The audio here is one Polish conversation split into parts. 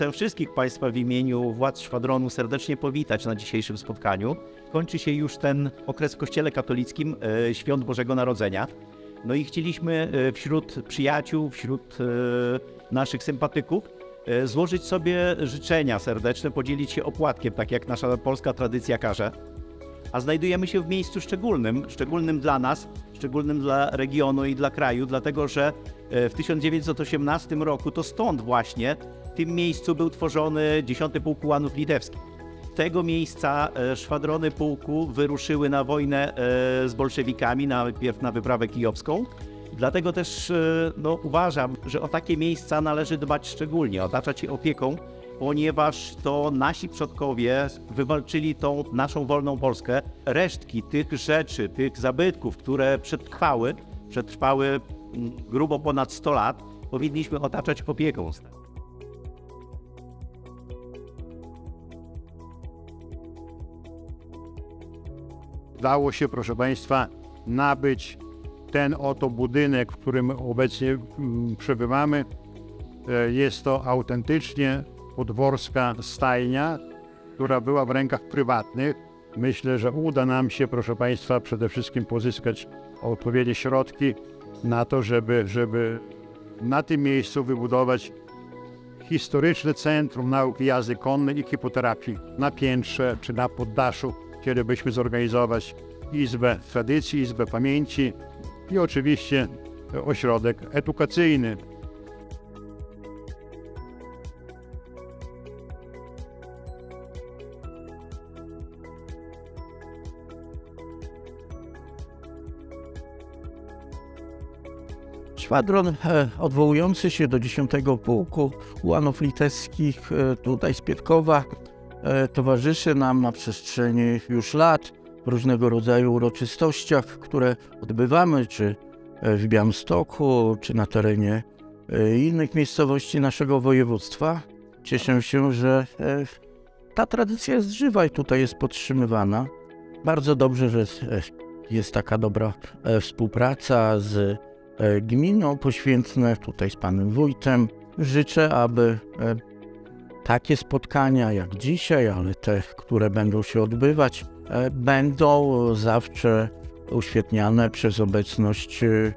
Chcę wszystkich Państwa w imieniu władz szwadronu serdecznie powitać na dzisiejszym spotkaniu. Kończy się już ten okres w Kościele Katolickim e, Świąt Bożego Narodzenia. No i chcieliśmy e, wśród przyjaciół, wśród e, naszych sympatyków złożyć sobie życzenia serdeczne, podzielić się opłatkiem, tak jak nasza polska tradycja każe. A znajdujemy się w miejscu szczególnym, szczególnym dla nas, szczególnym dla regionu i dla kraju, dlatego że e, w 1918 roku to stąd właśnie, w tym miejscu był tworzony 10 Pułk Ułanów Litewskich. Z tego miejsca e, szwadrony pułku wyruszyły na wojnę e, z bolszewikami, najpierw na wyprawę kijowską. Dlatego też no, uważam, że o takie miejsca należy dbać szczególnie, otaczać je opieką, ponieważ to nasi przodkowie wywalczyli tą naszą wolną Polskę. Resztki tych rzeczy, tych zabytków, które przetrwały, przetrwały mm, grubo ponad 100 lat, powinniśmy otaczać opieką. Udało się, proszę Państwa, nabyć ten oto budynek, w którym obecnie mm, przebywamy. E, Jest to autentycznie podworska stajnia, która była w rękach prywatnych. Myślę, że uda nam się, proszę Państwa, przede wszystkim pozyskać odpowiednie środki na to, żeby, żeby na tym miejscu wybudować historyczne centrum nauki jazdy konnej i hipoterapii na piętrze czy na poddaszu. Chcielibyśmy zorganizować izbę tradycji, izbę pamięci i oczywiście ośrodek edukacyjny. Szwadron e, odwołujący się do 10 Pułku Ułanów Litewskich e, tutaj z Pietkowa e, towarzyszy nam na przestrzeni już lat w różnego rodzaju uroczystościach, które odbywamy, czy w Białymstoku, czy na terenie innych miejscowości naszego województwa. Cieszę się, że ta tradycja jest żywa i tutaj jest podtrzymywana. Bardzo dobrze, że jest taka dobra współpraca z gminą poświętne, tutaj z panem wójtem. Życzę, aby e, takie spotkania jak dzisiaj, ale te, które będą się odbywać, e, będą zawsze uświetniane przez obecność e,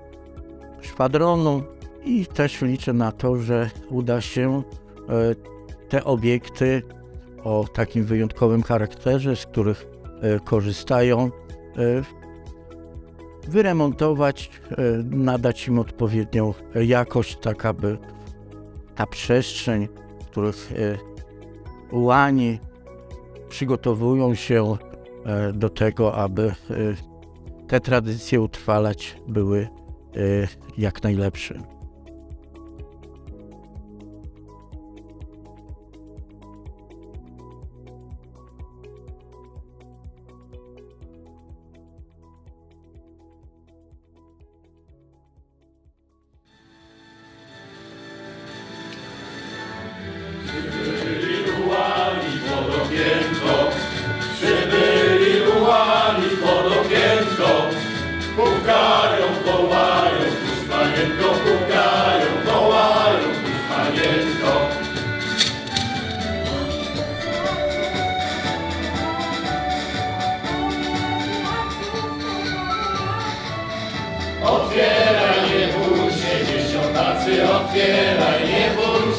szwadronu i też liczę na to, że uda się e, te obiekty o takim wyjątkowym charakterze, z których e, korzystają, e, wyremontować, e, nadać im odpowiednią jakość, tak aby ta przestrzeń, których e, ułani przygotowują się e, do tego, aby e, te tradycje utrwalać, były e, jak najlepsze. Otwieraj, nie bój się, dziesiątacy, otwieraj, nie bój